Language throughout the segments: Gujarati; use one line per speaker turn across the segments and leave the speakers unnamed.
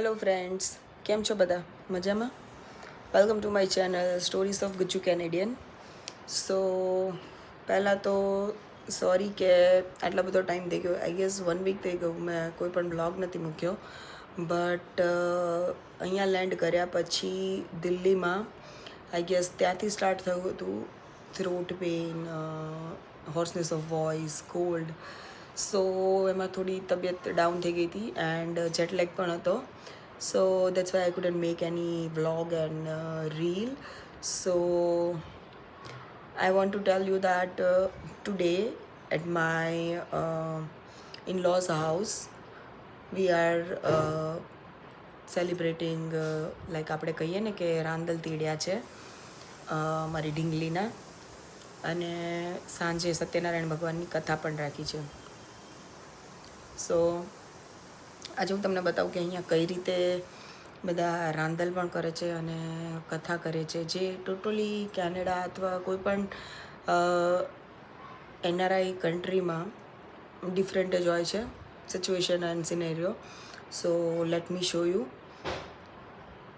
હેલો ફ્રેન્ડ્સ કેમ છો બધા? મજામાં? Welcome to my channel stories of Gujju Canadian so પહેલાં તો સોરી કે આટલા બધો ટાઈમ થઈ ગયો. આઈ ગેસ વન વીક થઈ ગયું. મેં કોઈ પણ બ્લોગ નથી મૂક્યો. બટ અહીંયા લેન્ડ કર્યા પછી દિલ્હીમાં આઈ ગેસ ત્યાંથી સ્ટાર્ટ થયું હતું throat pain hoarseness of voice cold so એમાં થોડી તબિયત ડાઉન થઈ ગઈ હતી એન્ડ જેટ લેગ પણ હતો. So that's why I couldn't make any vlog and reel so I want to tell you that today at my in laws house we are celebrating like આપણે કહીએ ને કે રાંદલ તીડ્યા છે મારી ઢીંગલીના. અને સાંજે સત્યનારાયણ ભગવાનની કથા પણ રાખી છે. સો આજે હું તમને બતાવું કે અહીંયા કઈ રીતે બધા રાંદલ પણ કરે છે અને કથા કરે છે. જે ટોટલી કેનેડા અથવા કોઈ પણ એનઆરઆઈ કન્ટ્રીમાં ડિફરન્ટ જ હોય છે situation and scenario so let me show you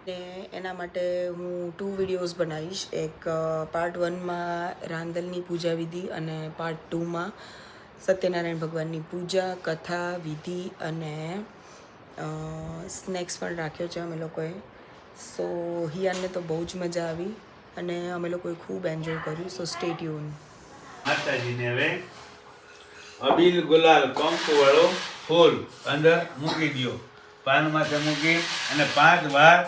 ને એના માટે હું ટુ વિડીયોઝ બનાવીશ. એક પાર્ટ વનમાં રાંદલની પૂજા વિધિ અને પાર્ટ ટુમાં સત્યનારાયણ ભગવાનની પૂજા કથા વિધિ અને સ્નેક્સ પણ રાખ્યો છે અમે લોકોએ. સો હિયાનને તો બહુ જ મજા આવી અને અમે લોકોએ ખૂબ એન્જોય કર્યું. સો સ્ટે ટ્યુન
માતાજીને હવે અબીલ ગુલાલ કંકુવાળો ફૂલ અંદર મૂકી દો પાન માથે મૂકી અને પાંચ વાર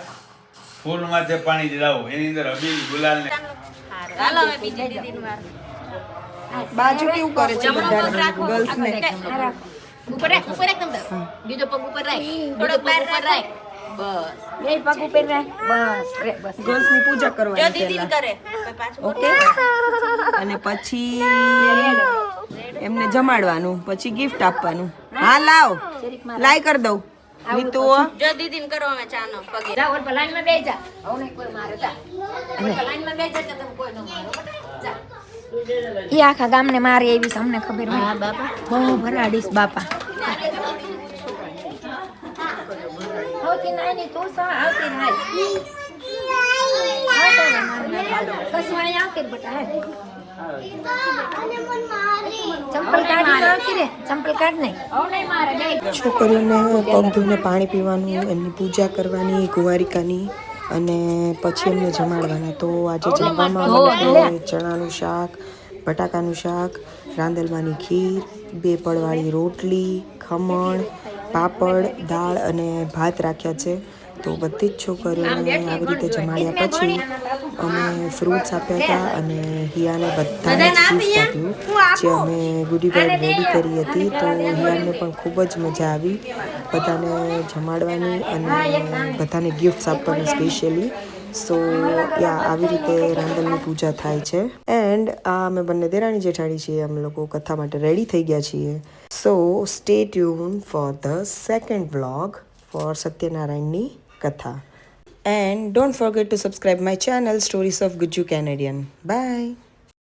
ફૂલ માથે પાણી જડાવો એની અંદર અબીલ ગુલાલ ને
ચાલો હવે બીજી દીદીની વાર.
બાજુ કેવું કરે છે
બધા ગર્લ્સ
ને.
ઉપર રાખ, ઉપર રાખ તમ બીજો પગ ઉપર રાખ. થોડો ઉપર રાખ. બસ.
બે પગ ઉપર રાખ. બસ રે બસ.
ગર્લ્સની પૂજા કરવાની
દીદીને કરે.
ઓકે અને પછી એમને જમાડવાનું પછી ગિફ્ટ આપવાનું. હા લાવ. લાઈ કર દઉં. નીતુ
જો દીદીને કરો અમે ચાનો પગે.
જા ઓર લાઈનમાં બેસી જા. કોઈ મારે. જા. લાઈનમાં બેસી તો કોઈ ન મારો. જા. ઈ આખા ગામને મારી એવી છે અમને ખબર હોય. બાપા. બહુ ભરાડીશ બાપા. આવતી નાની તું સા આવતી નાની કશું અહીં આવતી બટા હે. ચંપલ કાઢી આવતી રે ચંપલ કાઢ નહીં હવે નહીં
છોકરીઓને પગ ધોઈને પાણી પીવાનું એમની પૂજા કરવાની કુંવારિકાની અને પછી એમને જમાડવાના. તો આજે જમવામાં ચણાનું શાક બટાકાનું શાક રાંદલવાની ખીર બે પડવાળી રોટલી ખમણ પાપડ દાળ અને ભાત રાખ્યા છે. તો બધી જ છોકરીઓને આવી રીતે જમાડ્યા પછી અમે ફ્રૂટ્સ આપ્યા હતા અને હિયાને બધાને ગિફ્ટ આપ્યું જે અમે ગુડી બેગ રેડી કરી હતી તો હિયાને પણ ખૂબ જ મજા આવી. બધાને જમાડવાની અને બધાને ગિફ્ટ્સ આપવાની સ્પેશિયલી સો યા આવી રીતે રાંદલની પૂજા થાય છે. એન્ડ આ અમે બંને દેરાણી જેઠાણી છીએ. અમે લોકો કથા માટે રેડી થઈ ગયા છીએ. So stay tune for the second vlog for સત્યનારાયણની Katha. And don't forget to subscribe my channel Stories of Guju Canadian. Bye.